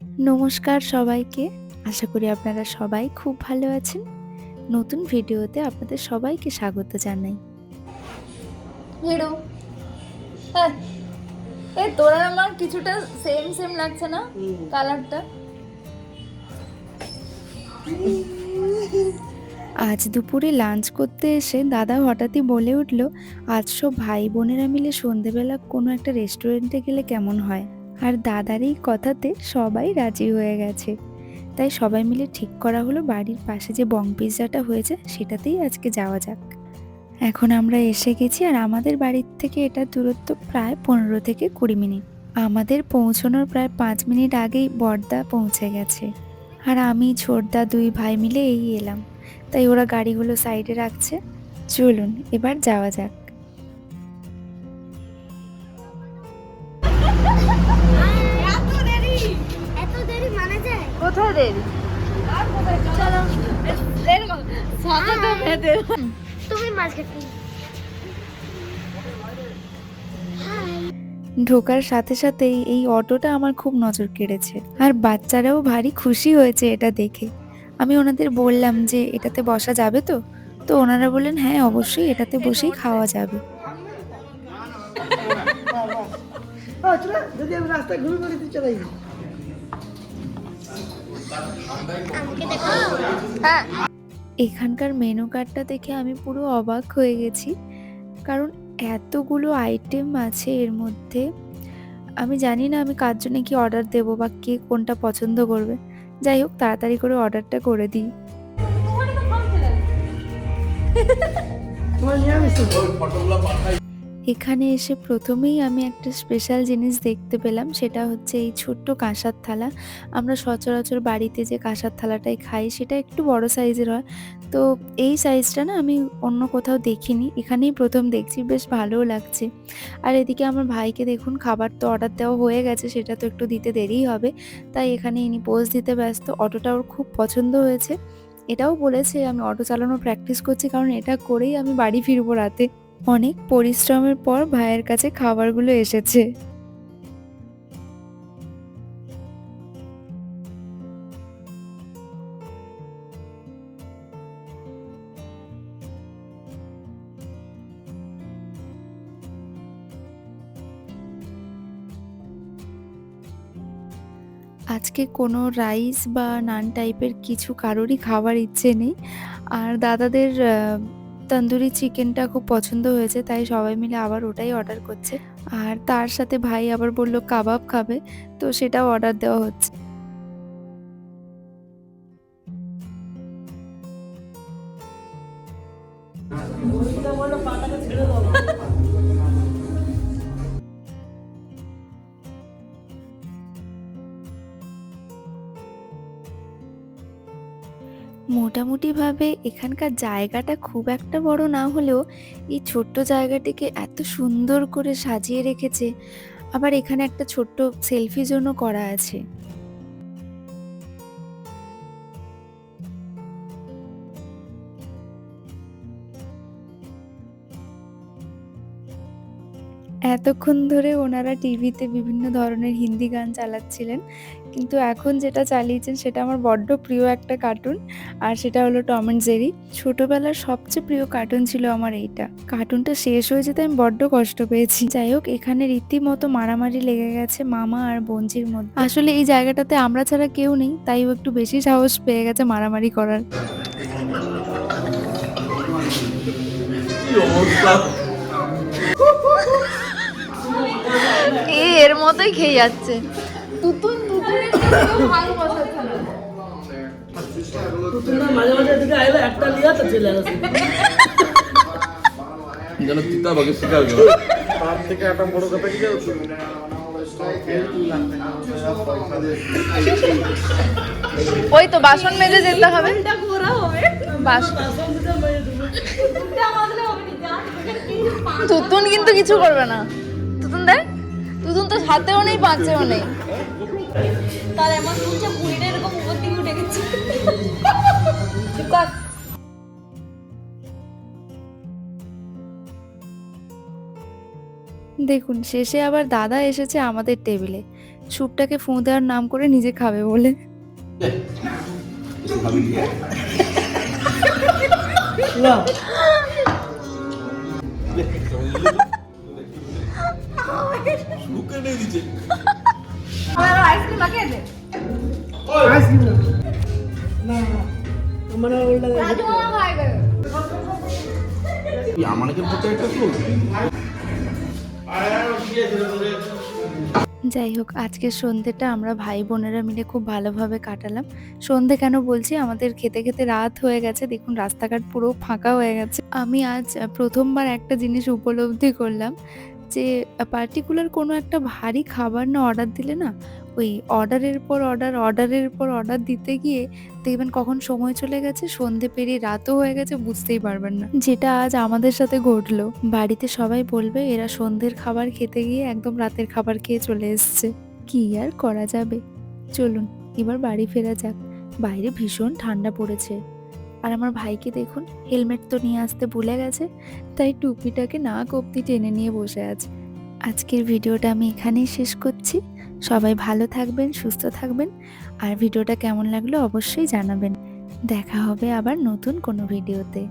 নমস্কার সবাইকে। আশা করি আপনারা সবাই খুব ভালো আছেন। নতুন ভিডিওতে আপনাদের সবাইকে স্বাগত জানাই। হিরো হ্যাঁ। তোর আমার কিছুটা সেম সেম লাগছে না? কালারটা আজ দুপুরে লাঞ্চ করতে এসে দাদা হঠাৎই বলে উঠল আজ সব ভাই বোনেরা মিলে সন্ধেবেলা কোনো একটা রেস্টুরেন্টে গেলে কেমন হয়? আর দাদার এই কথাতে সবাই রাজি হয়ে গেছে। তাই সবাই মিলে ঠিক করা হলো বাড়ির পাশে যে বং পিৎজাটা হয়েছে, সেটাতেই আজকে যাওয়া যাক। এখন আমরা এসে গেছি আর আমাদের বাড়ির থেকে এটা দূরত্ব প্রায় পনেরো থেকে কুড়ি মিনিট। আমাদের পৌঁছানোর প্রায় পাঁচ মিনিট আগেই বর্দা পৌঁছে গেছে। আর আমি, ছোটদা দুই ভাই মিলে এই এলাম। তাই ওরা গাড়িগুলো সাইডে রাখছে। চলুন, এবার যাওয়া যাক। কোথায় দেরি সাথে তুমি মাছ খেতে ঢোকার সাথে সাথেই এই অটোটা আমার খুব নজর কেড়েছে আর বাচ্চারাও ভারী খুশি হয়েছে এটা দেখে আমি ওনাদের বললাম যে এটাতে বসা যাবে তো তো ওনারা বললেন হ্যাঁ অবশ্যই এটাতে বসেই খাওয়া যাবে যদি আমি রাস্তায় ঘুরে চলে হ্যাঁ। এখানকার মেনু কার্ডটা দেখে আমি পুরো অবাক হয়ে গেছি কারণ এতগুলো আইটেম আছে এর মধ্যে। আমি জানি না আমি কার জন্য কি অর্ডার দেবো বা কে কোনটা পছন্দ করবে। যাই হোক তাড়াতাড়ি করে অর্ডারটা করে দিই। তোমার নিরামিষ। তো? এখানে এসে প্রথমেই আমি একটা স্পেশাল জিনিস দেখতে পেলাম, সেটা হচ্ছে এই ছোট্ট কাঁসার থালা। আমরা সচরাচর বাড়িতে যে কাঁসার থালাটাই খাই, সেটা একটু বড় সাইজের হয়। তো এই সাইজটা না আমি অন্য কোথাও দেখিনি, এখানেই প্রথম দেখছি, বেশ ভালোও লাগছে। আর এদিকে আমার ভাইকে দেখুন, খাবার তো অর্ডার দেওয়া হয়ে গেছে, সেটা তো একটু দিতে দেরিই হবে। তাই এখানে ইনি পোজ দিতে ব্যস্ত, অটোটা ওর খুব পছন্দ হয়েছে। এটাও বলেছে, আমি অটো চালানো প্র্যাকটিস করছি, কারণ এটা করেই আমি বাড়ি ফিরবো রাতে। অনেক পরিশ্রমের পর ভাইয়ের কাছে খাবারগুলো এসেছে। আজকে কোনো রাইস বা নান টাইপের কিছু কারোরই খাবার ইচ্ছে নেই। আর দাদাদের তন্দুরি চিকেনটা খুব পছন্দ হয়েছে, তাই সবাই মিলে আবার ওটাই অর্ডার করছে। আর তার সাথে ভাই আবার বলল কাবাব খাবে, তো সেটাও অর্ডার দেওয়া হচ্ছে। মোটামুটিভাবে এখানকার জায়গাটা খুব একটা বড় না হলেও এই ছোট্ট জায়গাটিকে এত সুন্দর করে সাজিয়ে রেখেছে। আবার এখানে একটা ছোট্ট সেলফি জন্য করা আছে। এতক্ষণ ধরে ওনারা টিভিতে বিভিন্ন ধরনের হিন্দি গান চালাচ্ছিলেন, কিন্তু এখন যেটা চালিয়েছেন সেটা আমার বড্ড প্রিয় একটা কার্টুন, আর সেটা হলো টম অ্যান্ড জেরি। ছোটোবেলার সবচেয়ে প্রিয় কার্টুন ছিল আমার এইটা। কার্টুনটা শেষ হয়ে যেতে আমি বড্ড কষ্ট পেয়েছি। যাই হোক, এখানে রীতিমতো মারামারি লেগে গেছে মামা আর বঞ্জির মধ্যে। আসলে এই জায়গাটাতে আমরা ছাড়া কেউ নেই, তাই ও একটু বেশি সাহস পেয়ে গেছে মারামারি করার। এর মতোই খেয়ে যাচ্ছে। তুতুন তুতুনের থেকেও ভালো বসাচ্ছে না মাঝে মাঝে এদিকে আইলে একটা লিয়া তো চলে আসে যেন চিতাবাঘে শিকার করে। তার থেকে একটা বড় কথা কি জানো ওই তো বাসন মেজে যেতে হবে। বাসন তুতুন কিন্তু কিছু করবে না। তুতুন দেখ তুতুন তো হাতেও নেই পাঁচেও নেই। তাহলে আমার শুনছে বুড়িটা এরকম উপর দিকে উঠে গেছে। চুপ কর। দেখুন শেষে আবার দাদা এসেছে আমাদের টেবিলে। স্যুপটাকে ফুঁ দেওয়ার নাম করে নিজে খাবে বলে। না শুরু করে নিয়ে দিচ্ছে আইসক্রিম মাখিয়ে দে আইসক্রিম না না না আমার উল্টা রাজু মামা খাইবে আমাকে পড়তে একটা তো যাই হোক আজকের সন্ধ্যেটা আমরা ভাই বোনেরা মিলে খুব ভালোভাবে কাটালাম। সন্ধে কেন বলছি? আমাদের খেতে খেতে রাত হয়ে গেছে। দেখুন রাস্তাঘাট পুরো ফাঁকা হয়ে গেছে। আমি আজ প্রথমবার একটা জিনিস উপলব্ধি করলাম। যে পার্টিকুলার কোনো একটা ভারী খাবার না অর্ডার দিলে না, ওই অর্ডারের পর অর্ডার অর্ডারের পর অর্ডার দিতে গিয়ে দেখবেন কখন সময় চলে গেছে, সন্ধে পেরিয়ে রাতও হয়ে গেছে, বুঝতেই পারবেন না। যেটা আজ আমাদের সাথে ঘটলো। বাড়িতে সবাই বলবে এরা সন্ধ্যের খাবার খেতে গিয়ে একদম রাতের খাবার খেয়ে চলে এসছে। কি আর করা যাবে? চলুন, এবার বাড়ি ফেরা যাক। বাইরে ভীষণ ঠান্ডা পড়েছে। আর আমার ভাইকে দেখুন হেলমেট তো নিয়ে আসতে ভুলে গেছে, তাই টুপিটাকে না কপ্তি টেনে নিয়ে বসে আছে। আজকের ভিডিওটা আমি এখানেই শেষ করছি। সবাই ভালো থাকবেন, সুস্থ থাকবেন, আর ভিডিওটা কেমন লাগল অবশ্যই জানাবেন। দেখা হবে আবার নতুন কোনো ভিডিওতে।